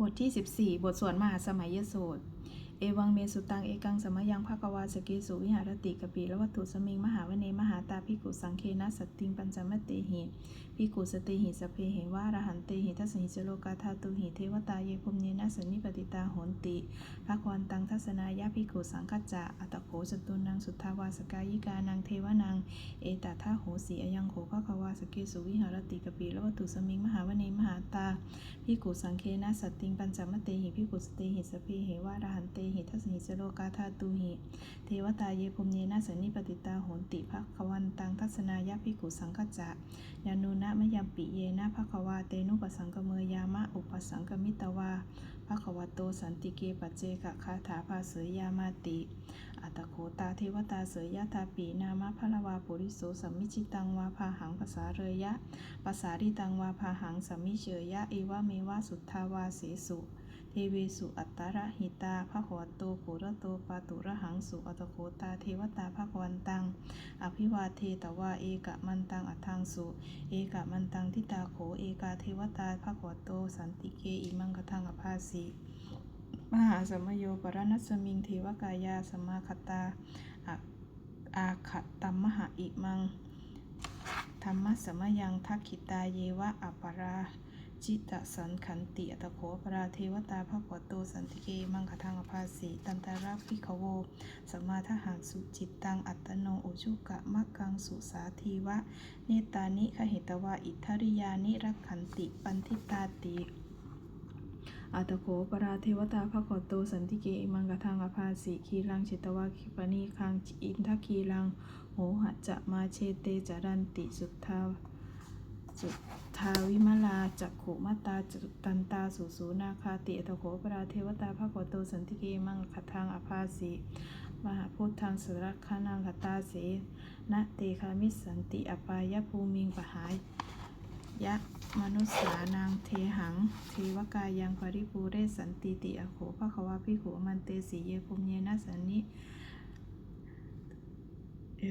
บทที่ 14 บทสวนมหาสมัยยโสต เอวังเมสุตังเอกังสมยังภะกวาสเกสุวิหารติกปีละวัตถุสมิงมหาวเนมหาตาภิกุสังเคนะสัตติงปัญจมตเตหิภิกุสติหิสเพเหวะอรหันเตหิทัสสหิจโลกาธาตุหิเทวตาเยภุมเนนะสนิปติตาโหนติภะควันตังทัศนายะภิกุสังคัจจะอัตโขสตุนังสุทธาวาสกายิกานังเทวนังเอตทาโหสีอยังโขภะคะวาสเกสุวิหารติกปีละวัตถุสมิงมหาวเนมหาตาพิกุสังเคนะสัตติงปัญจมเตหิพิกุสเตหิสเพเหวะอรหันเตหิทัสสหิจโลกาธาตุหิ เทวตาเยภุมเยนะสันนิปติตาโหนติภควันตังทัศนายะพิกุสังคจะยานุนะมะยมปิเยนะภควาเตนุปสังกเมยามะอุปสังกมิตวาภควโตสันติเกปเจกะคาถาภาเสยยามาติอัตโขตาเทวตาเสยยะทาปีนามะพะละวาปุริโสสัมมิจิตังวาพาหังภาษาเรยะภาษาริตังวาพาหังสัมมิเชยยะเอวะเมวะสุทธาวาเสสุ เทเวสุอัตตระหิตาภะคะวะโตปุระโตปาตุระหังสุอัตโคตาเทวตาภะควันตัง อภิวาเทตวาเอกะมันตังอัตถังสุ เอกะมันตังทิตาโขเอกาเทวตาภะคะวะโตสันติเกอิมังคทังอภาสิมหาสมโยปรณัสมิงเทวกายาสมาคตาอาคตัมมหาอิมังธรรมะสมยังทักขิตาเยวะอัปปรา จิตสันขันติอัตโขปราเทวตาภควโตสันติเกมังคทังอภาสีตันตาราภิกขโวสมาทหังสุจิตตังอัตโนอุจุกะมักกังสุสาทีวะ เนตานิขเหตวะอิทธริยานิรักขันติปันทิตาติอัตโขปราเทวตาภควโตสันติเกมังกทังอภาสิคีรังจิตวะคิปนีคังอินทคีรังโหหัจจะมาเชเตจารันติสุทธา สุทาวิมลาจักขุมาตาจตันตาสุสูนาคาติอัตโขปราเทวตาภควโตสันติเกมังคทังอภาสิมหาพุทธังสรักขานังคตาเสนะเตคามิสสันติอปายภูมิงปหายยะมนุษสานางเทหัง เทวกายังปริปูเรสันติติอโขภะคะวะพิโขมันเตสีเยภูมิเยนะสันนิเอ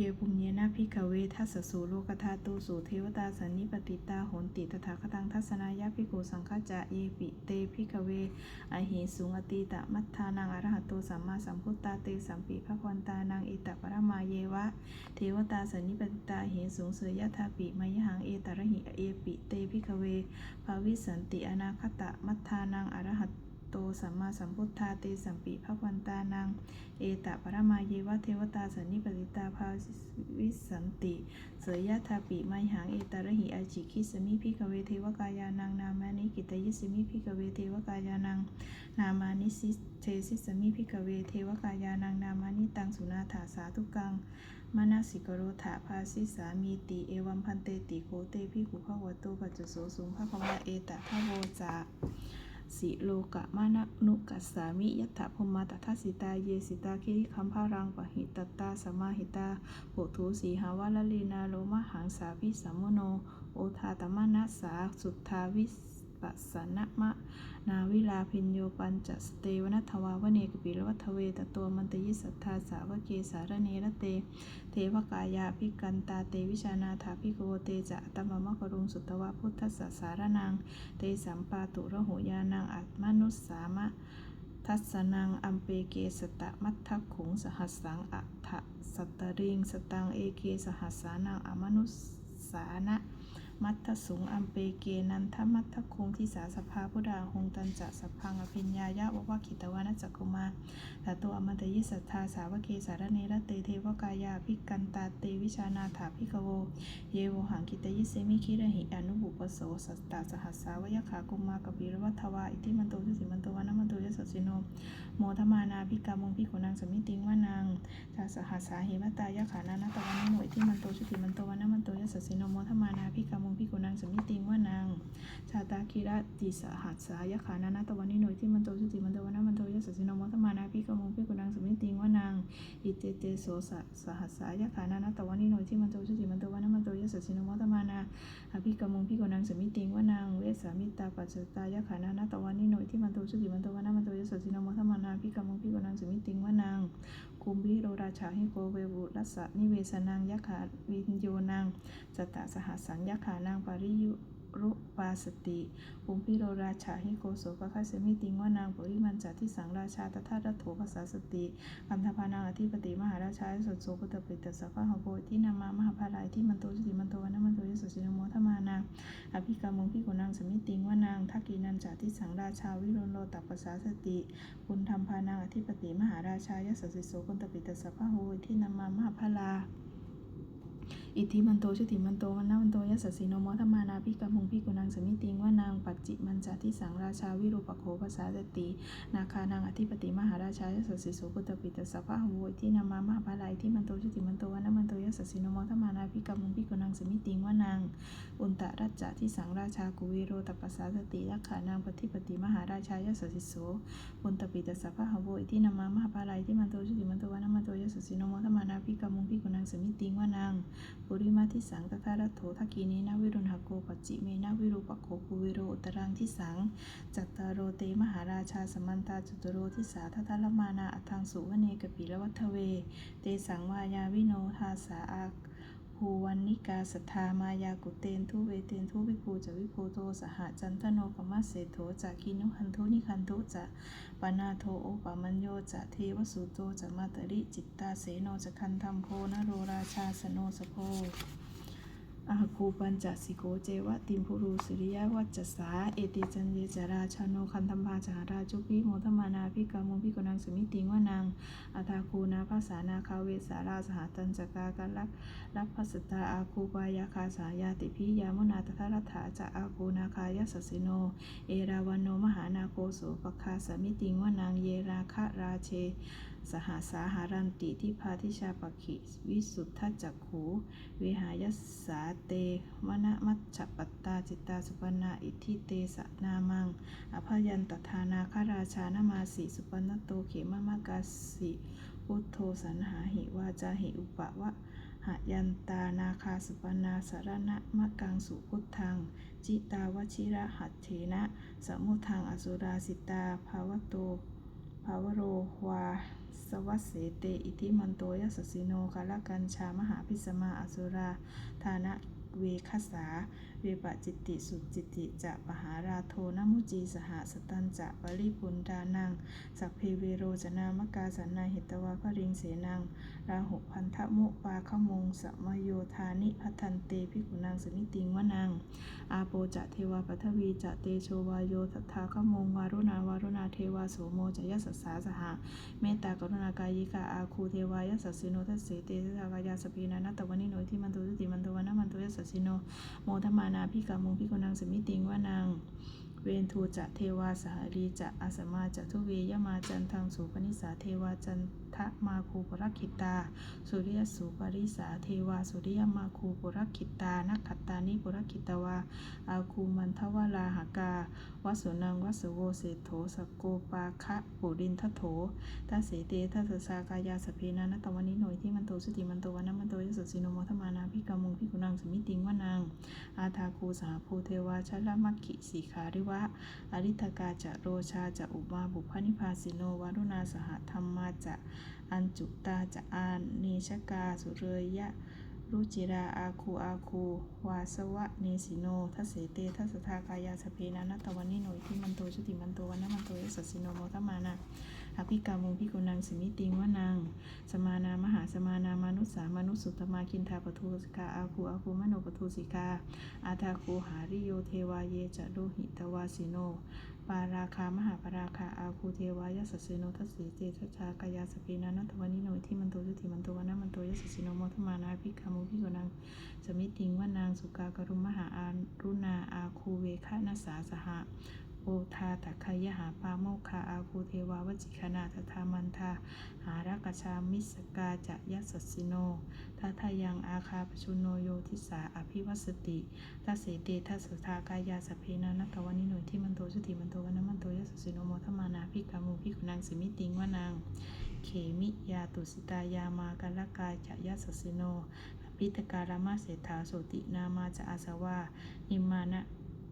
เยภูมิเยนะพิกเวทัสสูโลกธาตุสูเทวตาสันนิปติตาโหนติตถาคตังทัศนายะพิโขสังฆจะเยปิเตพิกเวอหิสุงอติตะมัทธานังอรหัตโตสัมมาสัมพุทธาเตสัมปิภควันตานังอิตตปรมาเยวะ เทวตาสันนิปติตาเหสูงเสยยะธาปิมยหังเอตระหิเอปิเตพิกเวภาวิสันติอนาคตะมัทธานังอรหัต โตสัมมาสัมพุทธาเตสัมปิภควันตานังเอตะปรมาเยวะเทวตาสันนิปติตาภาวิสันติ เสยยะธาปิไมหังเอตระหิอาจิคิสมิพิกเวเทวกายานังนามานิกิตยิสมิพิกเวเทวกายานังนามานิสิเทสิสมิพิกเวเทวกายานังนามานิตังสุนาถาสาธุกังมนาสิกโรถาภาสิสามีติเอวัมพันเตติโคเตพิขุภะวะโตปัจจุโสสุงภะควะเอตทะโวจา สิโลกะมานะนุกัสสามิยัตถะพมมาตทัสสิตาเยสิตาคิริคัมภารังปะหิตตาสมาหิตาโหทูสีหาวะละลีนาโลมหังสาพิสัมมโนโอทาตมนัสสาสุทธาวิส ปัสสนะมะ นาวิลาพินโยปัญจสเตวนัทวาวเนกปิรวัทเวตตัวมันตยิสัทธาสาวเกสารเนระเต เทวกายาภิกันตาเตวิชานาถาภิกโวเตจะตัมมะมะกรุงสุตวะพุทธสสารนังเตสัมปาตุระโหยานังอัตมนุสสามะทัสสนังอัมเปเกสตะมัททขุงสหัสสังอัฏฐสัตตริงสตังเอเกสหัสสานังอมนุสสานะ มัทธสุงอัมเปเกนันทมัทธคุงทิสาสภาพุดาหงตันจะสพพังอภิญญายะวะวะขิตวานัจจกุมาตาตัวอมตยิสัทธาสาวเกสารเนระเตเทวกายาภิกันตาเตวิชานาถาภิกโว เยโวหังกิตยิเสมิคิระหิอนุบุปโสสัตตาสหัสสาวยะขากุมากปิรวัทวาอิติมันโตชุสิมันโตวานะมันโตยสสสิโนโมทมานาภิกามงพิโขนังสมิติงวานังจาสหัสสาเหมตายะขานานาตวันนิโนอิทิมันโตชุติมันโตวานะมันโตยสสสิโนโมทมานาภิกามงพิโขนังสมิติงวานังชาตาคิระติสหัสสายขานานาตวันนิโนยที่มันโตชุติมันโตวันะมันโตยสสสินโมตมานาพิกมงพิโขนังสมิ ติงวานังอิเตเตโสสะสหัสสายะขานานาตวันนิโนอิทิมันโตชุติมันโตวานมันโตยสสสินโมทมานาอภิกรรมงพิกนังสมิติงวานางเวสามิตาปัจจตายะขานานาตวันนิโนยที่มันโตชุติมันโตวานมันโตยสสสินโมทมานาภิกรรมงพิกนังสมิติงวานางคุมบิโรราชาหิโกเวบุรัสสะนิเวสนังยะขาวินโยนางจตตะสหัสสังยะขานางปาริยุ รุปาสติภูมิพิโรราชาหิโกโสปะคะเสมิติงว่านางปุริมันจัที่สังราชาตถารัตโถภาษาสติคันธพานังอธิปติมหาราชาสดโสพุทธปิตสัพพะหโบที่นามามหาภาลายที่มันโตจุติมันโตวันมันโตยสสินโมทมานาอภิกรรมงพิกุนางสมิติงว่านางทักกีนันจัที่สังราชาวิรุณโลตัปปสาสติบุญธรรมพานังอธิปติมหาราชายสสิโสพุทธปิตสัพพะโหที่นามามหาภาลา อิทธิมันโตชุติมันโตวันนามันโตยัสสะสีโนโมธรรมานาพิกมุงพิกุนังสมิติงว่านางปัจจิมันจาที่สังราชาวิรูปโขภาษาสตินาคานางอธิปติมหาราชายัสสะสีโสพุทธปิตสัพพะโวอิที่นามามหาภาลายที่มันโตชุติมันโตวันนามันโตยัสสะสีโนโมธรรมานาพิกมุงพิกุนังสมิติงว่านางอุนตะรัจจะที่สังราชากุวิโรตัปปสาสติลักขานางปฏิปติมหาราชายัสสะสีโสอุนตปิตสัพพะโวอิที่นามามหาภาลายที่มันโตชุติมันโตวันนามันโตยัสสะสีโนโมธรรมานาพิกมุงพิกุนังสมิติงว่านางปุริมาทิสังตถารัตโถทักกีนีนาวิรุณหโกปัจจิเมนาวิรูปโคภูวิโรตรังทิสังจัตตารโรเตมหาราชาสมันตาจุตโรทิสาทัตลมานาอัทังสุวเนกปิละวัทเว เตสังวายาวิโนทาสาอา ภูวันนิกาสัทธามายากุเตนทุเวเตนทุวิภูจะวิภูโตสหจันทโนกมัสเสโถจะกินุคันทุนิคันทุจะปนาโทโอปามัญโยจะเทวสุโตจะมาตริจิตตาเสโนจะคันธรรมโพนโรราชาสโนสโพ อาคูปัญจสิโกเจวะติมพุรูสุริยะวัจจสา เอติจันเยจาราชาโนคันธมาจาราจุปิโมทมานาพิกามุพิกนังสมิติงวานางอัตาคูนาภาษานาคาเวสาราสหตันจกาการลักรับพัสตาอาคูปายาคาสายาติพิยามุนาตถารัฐาจะอาคูนาคายสสิโน เอราวันโนมหานาโกโสปคาสมิติงวานางเยราคะราเช สหสาหารันติที่พาทิชาปขิวิสุทธจักขูวิหายัสสาเตมณมัชฌปัตตาจิตตาสุปนาอิทิเตสะนามัง อภยันตทานาคาราชานามาสีสุปนโตเขมมากาสิพุทโธสันหาหิวาจาหิอุปะวะหยันตานาคาสุปนาสารณะมะกังสุพุทธัง จิตาวชิระหัตเถนะ สมุทังอสุราสิตาภาวโตภาวโรวา สวัสเสเต อิทิมันโตยสสิโนกาลกัญชามหาพิสมาอสุรา ธานะเวคสาวปจิติสุจิติจะปหาราโทนมุจีสหสตันจะปริปุนดานังสัพเพเวโรจนามกาสันนาหิตวาภริงเสนังราหุพันธมุปาขมงสมโยธานิพัทันเตพิกุนังสมิติงวนังอาโปจะเทวาปัทวีจะเตโชวายโยทัทธาขมงวารุณาวารุณาเทวาโสโมจะยสสสาสหะเมตตากรุณากายิกาอาคูเทวายสสสิโนทัสเสเตสสากายาสพีนานัตตวันิโนที่มันตุติมันตวนะมันตุยสสสิโนโมทมานาพิกามุงพิกนังสมิติงวานางเวนทูจะเทวาสหรีจะอาสมาจะทุเวยมาจันทังสุปนิสาเทวาจัน ทะมาคูปรักขิตา สุริยสุปริสาเทวา สุริยมาคูปุรักขิตานักขัตตานิปุรักขิตวาอาคูมันทวาลาหากา วัสุนังวัสสโวเศโถสกโกปาคะปุรินทโถทัสเสเตทัสสากายาสพเพนานตตวันนิโนยที่มันโตสุติมันโตวันนมันโตยสสสินโมทมานาพิกามุงพิกุนังสมิติงวานางอาทาคูสหภูเทวาชลมัคคิสีขาริวะ อริทกาจะโรชาจะอุมาบุพนิพาสิโนวารุณาสหธรรมาจะอัญจุตาจะอานีชกาสุเรยะรุจิราอาคูอาคูวาสวะเนสิโนทัสเสเตทัสทากายาสเพนานัตตวันนิโนยที่มันโตชุติมันโตวันนะมันโตยสสสิโนโมทมานาอภิกามุงพิกุนังสิมิติงวานางสมานามหาสมานามนุษสามนุสุตมาคินทาปทุสิกาอาคูอาคูมโนปทุสิกาอาทาคูหาริโยเทวาเยจะโลหิตวาสิโน ปาราคามหาปาราคาอาคูเทวายสสสิโนทัสสีเจทัชชากายาสปีนานัตวันนิโนที่มันโตยุติมันโตวานามันโตยสสสิโนโมทมานาภิกขามุพิโกนังสมิติงว่านางสุกากรุมหาอารุณาอาคูเวคะนัสสาสหะ ทาตักขยหาปาโมคาอาคูเทวาวจิคณาทธามันทาหารักชามิสกาจะยัสสิโนทัทายังอาคาปชุโนโยทิสาอภิวัสติทัสเสเตทัสทากายาสเพนานัตวันนิโนยที่มันโตชุติมันโตวันนะมันโตยสสสิโนโมทมานาพิกามุพิกุนังสิมิติงวานางเขมิยาตุสิตายามากัลกาจะยสสสิโนอภิตการามาเศรษฐาโสตินามาจะอาสวานิมานะ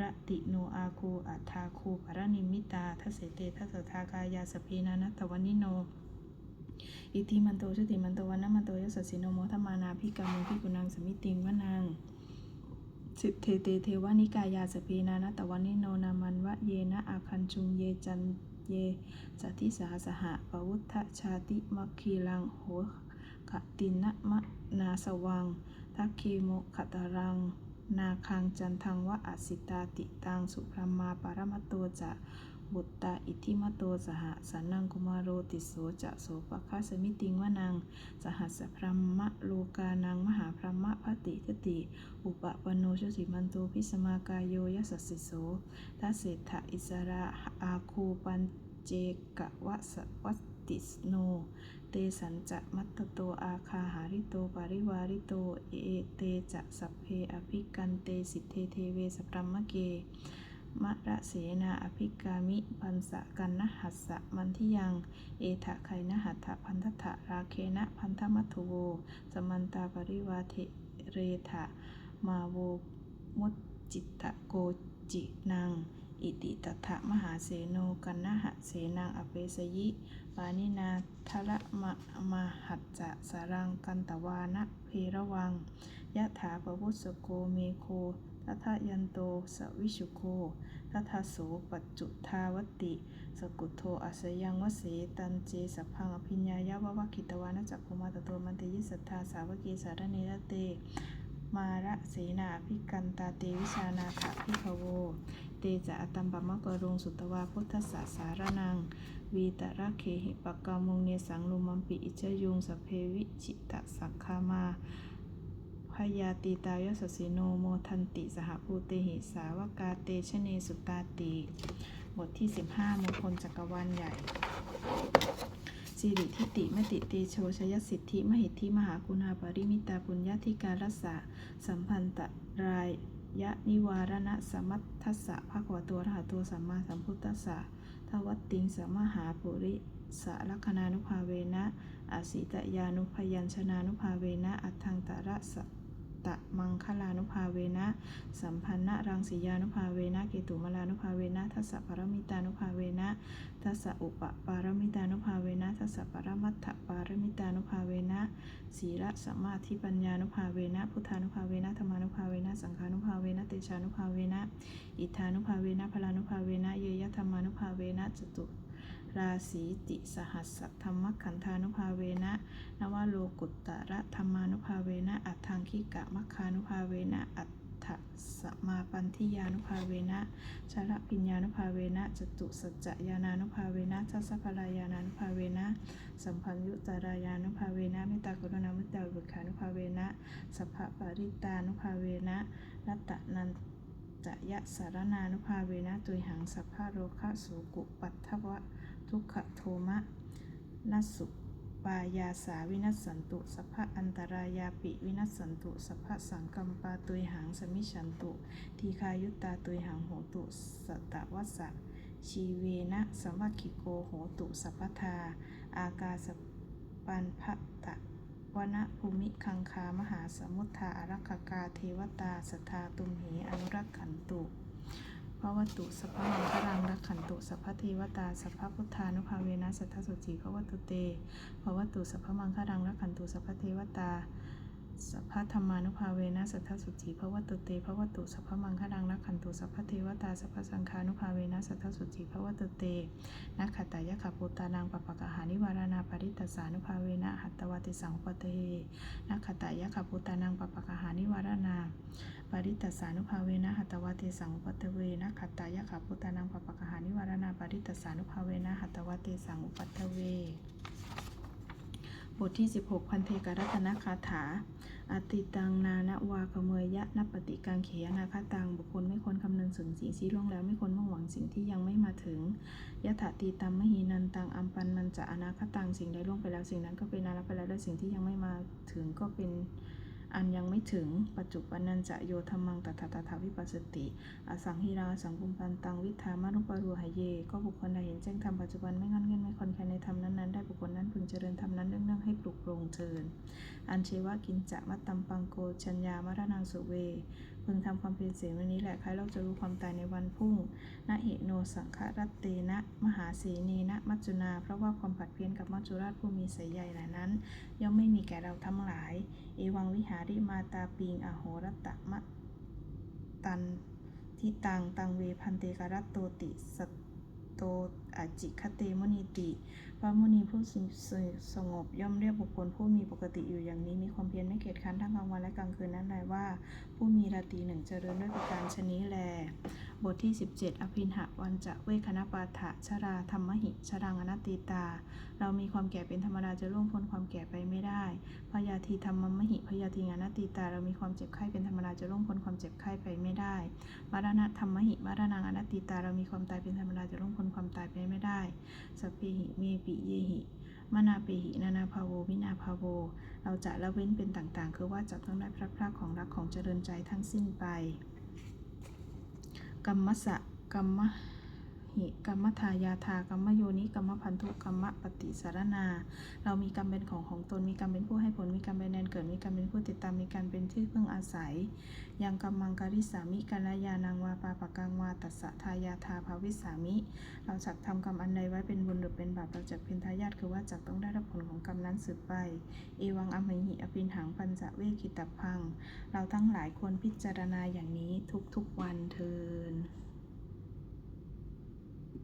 ระติโนอาคูอัฏฐาคูปรนิมิตาทัสเสเตทัสทากายาสพเพนานัตวันิโน อิติมันโตชติมันโตวันนมันโตยสสสิโนโมทมานาพิกามุพิกุนังสมิติงวนางสิเทเตเทวานิกายาสเพนานะตะวันนิโนนามันวะเยนะอาคันชุงเยจันเยสัทิสาสหะปวุทธชาติมัคคีลังโหขตินะมะนาสวังทักคีโมขตารัง นาคังจันทังวะอสิตาติตังสุพรมาปรมตโตจะบุตตาอิทิมโตสหสันนังกุมารโรติโสจะโสปะคาสมิติงวนังสหัสพรหมะโลกานังมหาพรหมะพติคติ อุปปโนชุติมันโตพิสมากายโยยัสสิโสทัสเศรษฐอิสระอาคูปันเจกะวะสวัตติสโน เตสัญจะมัตตโตอาคาหาริโตปาริวาริโตเอเตจะสัพเพอภิกันเตสิทเทเทเวสพรหมเกมะระเสนาอภิกามิปันสะกันนะหัสสะมันทิยัง เอทะไคนะหัตถะพันธะทะราเคนะพันธมัทโวสมันตาปริวาเทเรทะมาโวมุตจิตตะโกจินัง อิติตถะมหาเสโนกันนะหะเสนังอเปสยิ ปานินาทละมะมหัจจะสารังกันตวานะเพระวัง ยะถาปวุสโกเมโคทัทยันโตสวิชุโคทัทโสปัจจุทาวติ สกุโทอัสยังวเสตันเจสัพพังอภิญญายะวะวะคิตวานะจักขุมาตโตมันเตยิสัทธาสาวกีสารเนรเต มาระเสนาภิกันตาเตวิชานาถะพิภโว เตจะอตัมปะมะกรุงสุตวาพุทธสสะสารนัง วีตระเคหิปกามุงเนสังลุมัมปิอิจยุงสเพวิจิตะสักคามาพยาติตายสสิโนโมทันติสหภูเตหิสาวกาเตชเนสุตาติบทที่ 15มงคลจักรวาลใหญ่สิริทิติมติเตโชชยสิทธิมหิทธิมหากุณาปริมิตาปุญญาธิการัสสะสัมพันตราย ยะนิวารณะสมัตทัสสะภะคะวะตัวรหัตัวสัมมาสัมพุทธัสสะทวัตติงสมหาปุริสะลัคนานุภาเวนะอาสิตยานุพยัญชนานุภาเวนะอัทังตระสะ ตะมังคลานุภาเวนะ สัมพันนรังสียานุภาเวนะเกตุมลานุภาเวนะทัสสะปรมิตานุภาเวนะทัสสะอุปปารมิตานุภาเวนะทัสสะปรมัตถปารมิตานุภาเวนะศีลสมาธิปัญญานุภาเวนะพุทธานุภาเวนะธรรมานุภาเวนะสังฆานุภาเวนะเตชานุภาเวนะอิทธานุภาเวนะพลานุภาเวนะเยยธรรมานุภาเวนะจตุ ราศีติสหัสสะธรรมขันธานุภาเวนะ นวโลกุตตระธรรมานุภาเวนะ อัตถังคิกะมัคคานุภาเวนะ อัตถสมาปันทิยานุภาเวนะชาระปิญญานุภาเวนะ จตุสัจจยานานุภาเวนะทัสสะพลายานานุภาเวนะ สัมพันยุตารายานุภาเวนะเมตตากรุณามุตตาอุเบกขานุภาเวนะ สัพพะปริตานุภาเวนะรัตตนันจะยะสารนานุภาเวนะตุยหังสัพพะโรคะสุกุปัตถวะ ทุกขโทมะนัสสุปายาสาวินัสสันตุสัพพะอันตรายาปิวินัสสันตุสัพพะสังกัมปาตุยหังสมิชันตุทีคายุตตาตุยหังโหตุสตวัสสะชีเวนะสัมวคิโกโหตุสัพพทา อากาสปันพะตะวนะภูมิคังคามหาสมุทธาอารักกาเทวตาสทธาตุมเหอนุรักขันตุ พระวัตุสัพพมังคลังรักขันตุสัพพเทวตาสัพพพุทธานุภาเวนะสัทธสุจีพระวัตุเตพระวัตุสัพพมังคลังรักขันตุสัพพเทวตา สัพพธรรมานุภาเวนะสัทธสุจิพระวัตุเตพระวัตุสัพพมังคลังรักขันตุสัพพเทวตาสัพพสังฆานุภาเวนะสัทธสุจิพระวัตุเตนักขตายะขปุตานังปปะกหานิวารานาปริตตสานุภาเวนะหัตตวติสังปเตนักขตายะขปุตานังปปะกหานิวารานาปริตตสานุภาเวนะหัตตวติสังปเตเวนักขตายะขปุตานังปปะกหานิวารานาปริตตสานุภาเวนะหัตตวติสังอุปเตเว บทที่ 16 พันเทกรัตนคาถา อติตังนานะวาขเมยยะนปฏิกังเขยนาคาตังบุคคลไม่ควรคำนึงถึงสิ่งที่ล่วงแล้วไม่ควรมุ่งหวังสิ่งที่ยังไม่มาถึงยะถาตีตัมมหีนันตังอัมปันมันจะอนาคตังสิ่งใดล่วงไปแล้วสิ่งนั้นก็เป็นนารับไปแล้วและสิ่งที่ยังไม่มาถึงก็เป็น อันยังไม่ถึงปัจจุบันนันจะโยธรรมังตถาตถาวิปัสสติ อสังหิราสังกุมปันตังวิธามารุปารุหเย ก็บุคคลใดเห็นแจ้งธรรมปัจจุบันไม่งอนเง่นไม่คอนแคนในธรรมนั้นๆได้บุคคลนั้นพึงเจริญธรรมนั้นเนื่องๆให้ปลุกโปรงเชิญ อันเชวะกินจะมัตตัมปังโกชัญญามรณังสุเว พึงทำความเพียรเสียวันนี้แหละใครเราจะรู้ความตายในวันพุ่งนะเหโนสังฆรัตเตนะมหาสีนีนะมัจจุนา เพราะว่าความผัดเพี้ยนกับมัจจุราชผู้มีสายใหญ่เหล่านั้น ย่อมไม่มีแก่เราทั้งหลาย เอวังวิหาริมาตาปิงอโหรตะมะตันทิตังตังเวพันเตกรัตโตติสต โตอจิคเตมุนิติ พระมุนีผู้สงบย่อมเรียกบุคคลผู้มีปกติอยู่อย่างนี้ มีความเพียรไม่เกียจค้านทั้งกลางวันและกลางคืนนั้นหลยว่า ผู้มีราตรีหนึ่งเจริญด้วยประการชนี้แล บทที่ 17 อภินหะวันจะเวคณปาฐะชราธรรมหิชรังอนัตติตา เรามีความแก่เป็นธรรมดาจะล่วงพ้นความแก่ไปไม่ได้ พยาธีธรรมมหิพยาธีอนัตติตา เรามีความเจ็บไข้เป็นธรรมดาจะล่วงพ้นความเจ็บไข้ไปไม่ได้ มรณะธรรมหิมรณังอนัตติตา เรามีความตายเป็นธรรมดาจะล่วงพ้นความตายไปไม่ได้สเพหิเมปิเยหิมนาเปหินานาภาโววินาภาโว เราจะละเว้นเป็นต่างๆ คือว่าจะต้องได้พระพรากของรักของเจริญใจทั้งสิ้นไป กัมมะสะกัมมะ หิกัมมทายาทากัมมโยนิกัมมพันธุกัมมปฏิสารนา เรามีกรรมเป็นของของตนมีกรรมเป็นผู้ให้ผลมีกรรมเป็นแดนเกิดมีกรรมเป็นผู้ติดตามมีการเป็นที่พึ่งอาศัย ยังกัมมังกริสามิกัลยานังวาปาปะกังวาตัสสะทายาทาภาวิสามิ เราจักทำกรรมอันใดไว้เป็นบุญหรือเป็นบาปเราจักเป็นทายาทคือว่าจักต้องได้รับผลของกรรมนั้นสืบไป เอวังอมหิอภินหังปัญจเวคิตพัง เราทั้งหลายควรพิจารณาอย่างนี้ทุกๆวันเทิน